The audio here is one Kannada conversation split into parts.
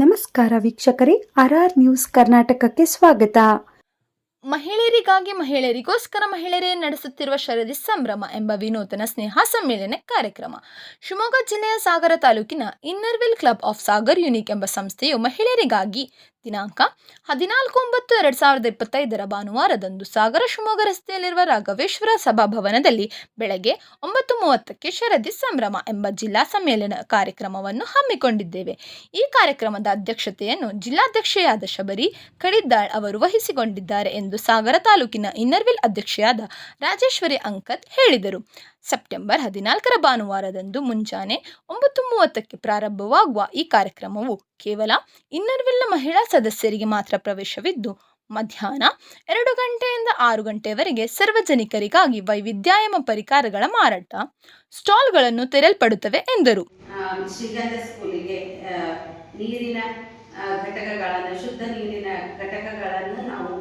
ನಮಸ್ಕಾರ ವೀಕ್ಷಕರೇ ಆರ್ ಆರ್ ನ್ಯೂಸ್ ಕರ್ನಾಟಕಕ್ಕೆ ಸ್ವಾಗತ. ಮಹಿಳೆಯರಿಗಾಗಿ ಮಹಿಳೆಯರಿಗೋಸ್ಕರ ಮಹಿಳೆಯರೇ ನಡೆಸುತ್ತಿರುವ ಶರದಿ ಸಂಭ್ರಮ ಎಂಬ ವಿನೂತನ ಸ್ನೇಹ ಸಮ್ಮೇಳನ ಕಾರ್ಯಕ್ರಮ. ಶಿವಮೊಗ್ಗ ಜಿಲ್ಲೆಯ ಸಾಗರ ತಾಲೂಕಿನ inner wheel club of Sagar unique ಎಂಬ ಸಂಸ್ಥೆಯು ಮಹಿಳೆಯರಿಗಾಗಿ ದಿನಾಂಕ ಹದಿನಾಲ್ಕು ಒಂಬತ್ತು, ಎರಡು ಸಾವಿರದ ಇಪ್ಪತ್ತೈದರ ಭಾನುವಾರದಂದು ಸಾಗರ ಶಿವಮೊಗ್ಗ ರಸ್ತೆಯಲ್ಲಿರುವ ರಾಘವೇಶ್ವರ ಸಭಾಭವನದಲ್ಲಿ ಬೆಳಗ್ಗೆ ಒಂಬತ್ತು ಮೂವತ್ತಕ್ಕೆ ಶರದಿ ಸಂಭ್ರಮ ಎಂಬ ಜಿಲ್ಲಾ ಸಮ್ಮೇಳನ ಕಾರ್ಯಕ್ರಮವನ್ನು ಹಮ್ಮಿಕೊಂಡಿದ್ದೇವೆ. ಈ ಕಾರ್ಯಕ್ರಮದ ಅಧ್ಯಕ್ಷತೆಯನ್ನು ಜಿಲ್ಲಾಧ್ಯಕ್ಷೆಯಾದ ಶಬರಿ ಕಡಿದ್ದಾಳ್ ಅವರು ವಹಿಸಿಕೊಂಡಿದ್ದಾರೆ ಎಂದು ಸಾಗರ ತಾಲೂಕಿನ ಇನ್ನರ್ವಿಲ್ ಅಧ್ಯಕ್ಷೆಯಾದ ರಾಜೇಶ್ವರಿ ಅಂಕತ್ ಹೇಳಿದರು. ಸೆಪ್ಟೆಂಬರ್ ಹದಿನಾಲ್ಕರ ಭಾನುವಾರದಂದು ಮುಂಜಾನೆ ಒಂಬತ್ತು ಮೂವತ್ತಕ್ಕೆ ಪ್ರಾರಂಭವಾಗುವ ಈ ಕಾರ್ಯಕ್ರಮವು ಕೇವಲ ಇನ್ನರ್ವೆಲ್ಲ ಮಹಿಳಾ ಸದಸ್ಯರಿಗೆ ಮಾತ್ರ ಪ್ರವೇಶವಿದ್ದು, ಮಧ್ಯಾಹ್ನ ಎರಡು ಗಂಟೆಯಿಂದ ಆರು ಗಂಟೆವರೆಗೆ ಸಾರ್ವಜನಿಕರಿಗಾಗಿ ವೈವಿಧ್ಯಾಯಮ ಪರಿಕರಗಳ ಮಾರಾಟ, ಸ್ಟಾಲ್ಗಳನ್ನು ತೆರೆಯಲ್ಪಡುತ್ತವೆ ಎಂದರು. ನೀರಿನ ಘಟಕಗಳನ್ನು, ಶುದ್ಧ ನೀರಿನ ಘಟಕಗಳನ್ನು ನಾವು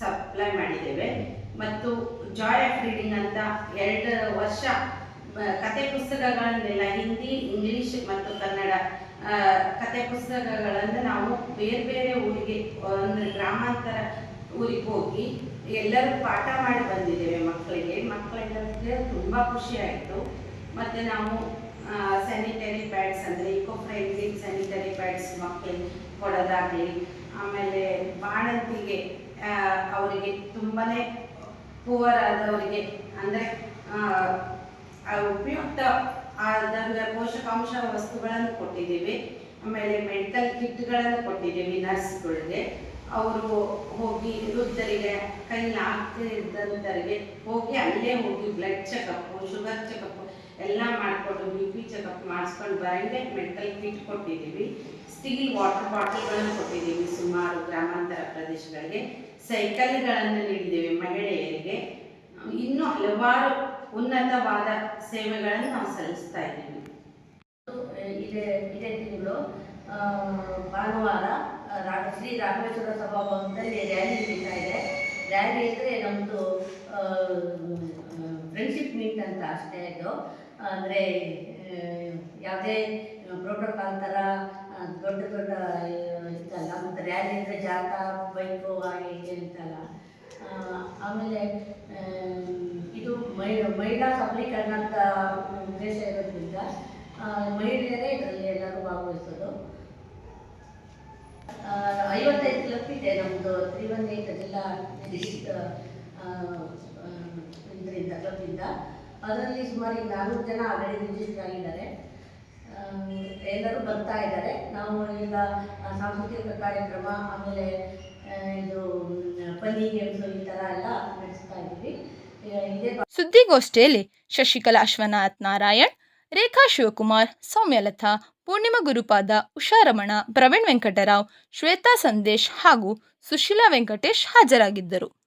ಸಪ್ಲೈ ಮಾಡಿದ್ದೇವೆ. ಮತ್ತು ಜಾಯ್ ಆಫ್ ರೀಡಿಂಗ್ ಅಂತ ಎರಡು ವರ್ಷ ಕತೆ ಪುಸ್ತಕಗಳನ್ನೆಲ್ಲ ಹಿಂದಿ, ಇಂಗ್ಲಿಷ್ ಮತ್ತು ಕನ್ನಡ ಕತೆ ಪುಸ್ತಕಗಳನ್ನು ನಾವು ಬೇರೆ ಬೇರೆ ಊರಿಗೆ, ಅಂದರೆ ಗ್ರಾಮಾಂತರ ಊರಿಗೆ ಹೋಗಿ ಎಲ್ಲರೂ ಪಾಠ ಮಾಡಿ ಬಂದಿದ್ದೇವೆ ಮಕ್ಕಳಿಗೆ. ಮಕ್ಕಳಿಗೆ ತುಂಬ ಖುಷಿ ಆಯಿತು. ಮತ್ತು ನಾವು ಸ್ಯಾನಿಟರಿ ಪ್ಯಾಡ್ಸ್ ಅಂದರೆ ಇಕೋ ಫ್ರೆಂಡ್ಲಿ ಸ್ಯಾನಿಟರಿ ಪ್ಯಾಡ್ಸ್ ಮಕ್ಕಳಿಗೆ ಕೊಡೋದಾಗಲಿ, ಆಮೇಲೆ ಬಾಣಂತಿಗೆ ಅವರಿಗೆ ತುಂಬಾ ಪೂವರ್ ಆದವರಿಗೆ ಅಂದರೆ ಉಪಯುಕ್ತ ಆದಂಥ ಪೋಷಕಾಂಶ ವಸ್ತುಗಳನ್ನು ಕೊಟ್ಟಿದ್ದೀವಿ. ಆಮೇಲೆ ಮೆಡಿಕಲ್ ಕಿಟ್ಗಳನ್ನು ಕೊಟ್ಟಿದ್ದೀವಿ ನರ್ಸ್ಗಳಿಗೆ ಅವರು ಹೋಗಿ ವೃದ್ಧರಿಗೆ ಕೈಲಾಗ್ತಿದ್ದಂಥವರಿಗೆ ಹೋಗಿ ಅಲ್ಲೇ ಹೋಗಿ ಬ್ಲಡ್ ಚೆಕಪ್ಪು ಶುಗರ್ ಚೆಕಪ್ ಎಲ್ಲ ಮಾಡಿಕೊಂಡು ಬಿ ಪಿ ಚೆಕಪ್ ಮಾಡಿಸ್ಕೊಂಡು ಬರಂಗೆ ಮೆಡಿಕಲ್ ಕಿಟ್ ಕೊಟ್ಟಿದ್ದೀವಿ. ಸ್ಟೀಲ್ ವಾಟರ್ ಬಾಟಲ್ಗಳನ್ನು ಕೊಟ್ಟಿದ್ದೀವಿ ಸುಮಾರು ಗ್ರಾಮಾಂತರ ಪ್ರದೇಶಗಳಿಗೆ. ಸೈಕಲ್ಗಳನ್ನು ಇನ್ನೂ ಹಲವಾರು ಉನ್ನತವಾದ ಸೇವೆಗಳನ್ನು ನಾವು ಸಲ್ಲಿಸ್ತಾ ಇದ್ದೀವಿ. ಇದೇ ಇದೇ ತಿಂಗಳು ಭಾನುವಾರ ಶ್ರೀ ರಾಘವೇಶ್ವರ ಸಭಾಭವನದಲ್ಲಿ ರ್ಯಾಲಿ ನಡೀತಾ ಇದೆ. ರ್ಯಾಲಿ ಅಂದರೆ ನಮ್ಮದು ಫ್ರೆಂಡ್ಶಿಪ್ ಮೀಟ್ ಅಂತ ಅಷ್ಟೇ ಇದು. ಅಂದರೆ ಯಾವುದೇ ಪ್ರೋಟೋಕಾಲ್ ಥರ ದೊಡ್ಡ ದೊಡ್ಡ ಇತ್ತಲ್ಲ ಮತ್ತು ರ್ಯಾಲಿ ಅಂದರೆ ಜಾಥಾ ಬೈಕು ಹಾಗೆ ಹೀಗೆ ಅಂತಲ್ಲ. ಆಮೇಲೆ ಮಹಿಳಾ ಸಬಲೀಕರಣ ಅಂತ ಉದ್ದೇಶ ಇರೋದ್ರಿಂದ ಮಹಿಳೆಯರೇ ಇದರಲ್ಲಿ ಎಲ್ಲರೂ ಭಾಗವಹಿಸೋದು. ಐವತ್ತೈದು ಕ್ಲಬ್ ಇದೆ ನಮ್ಮದು ತ್ರೀ ಒನ್ ಏಟ್ ಜಿಲ್ಲಾ ಡಿಸ್ಟ್ರಿಕ್ಟ್ ಇದರಿಂದ ಕ್ಲಬ್ಬಿಂದ ಅದರಲ್ಲಿ ಸುಮಾರು ಈಗ ನಾಲ್ಕು ಜನ ಆಲ್ರೆಡಿ ರಿಜಿಸ್ಟರ್ ಆಗಿದ್ದಾರೆ. ಎಲ್ಲರೂ ಬರ್ತಾ ಇದ್ದಾರೆ. ನಾವು ಈಗ ಸಾಂಸ್ಕೃತಿಕ ಕಾರ್ಯಕ್ರಮ, ಆಮೇಲೆ ಇದು ಪನ್ನಿ ಗೇಮ್ಸು ಈ ಥರ ಎಲ್ಲ ನಡೆಸ್ತಾ ಇದ್ದೀವಿ ಆ, ಇದೇ ಸುದ್ದಿಗೋಷ್ಠಿಯಲ್ಲಿ ಶಶಿಕಲಾ ಅಶ್ವನಾಥ್ ನಾರಾಯಣ್, ರೇಖಾ ಶಿವಕುಮಾರ್, ಸೌಮ್ಯಲತಾ, ಪೂರ್ಣಿಮಾ ಗುರುಪಾದ ಉಷಾರಮಣ, ಪ್ರವೀಣ್ ವೆಂಕಟರಾವ್, ಶ್ವೇತಾ ಸಂದೇಶ್ ಹಾಗೂ ಸುಶೀಲಾ ವೆಂಕಟೇಶ್ ಹಾಜರಾಗಿದ್ದರು.